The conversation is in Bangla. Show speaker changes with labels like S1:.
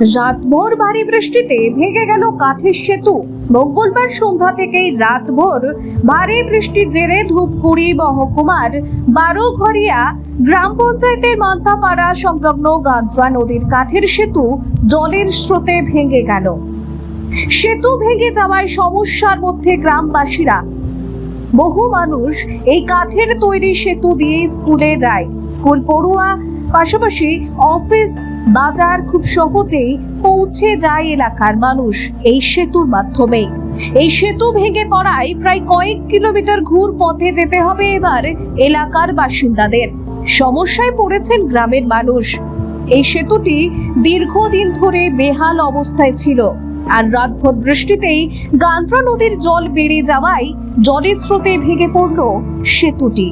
S1: রাতভর ভারী বৃষ্টিতে ভেঙে গেল কাঠের সেতু। মঙ্গলবার সন্ধ্যা থেকেই রাতভর ভারী বৃষ্টির জেরে ধূপগুড়ি, মহকুমার বারোঘরিয়া গ্রাম পঞ্চায়েতের মান্তাপাড়া সংলগ্ন গান্দ্রা নদীর কাঠের সেতু জলের স্রোতে ভেঙে গেল। সেতু ভেঙে যাওয়ায় সমস্যার মধ্যে গ্রামবাসীরা। বহু মানুষ এই কাঠের তৈরি সেতু দিয়ে স্কুলে যায়। স্কুল পড়ুয়া, পাশাপাশি অফিস বাজার খুব সহজেই পৌঁছে যায় এলাকার মানুষ এই সেতুর মাধ্যমে। এই সেতু ভেঙে পড়ায় প্রায় কয়েক কিলোমিটার ঘুর পথে যেতে হবে এবার এলাকার বাসিন্দাদের। সমস্যায় পড়েছেন গ্রামের মানুষ। এই সেতুটি দীর্ঘদিন ধরে বেহাল অবস্থায় ছিল আর রাতভর বৃষ্টিতেই গান্ত্রা নদীর জল বেড়ে যাওয়ায় জলের স্রোতে ভেঙে পড়ল সেতুটি।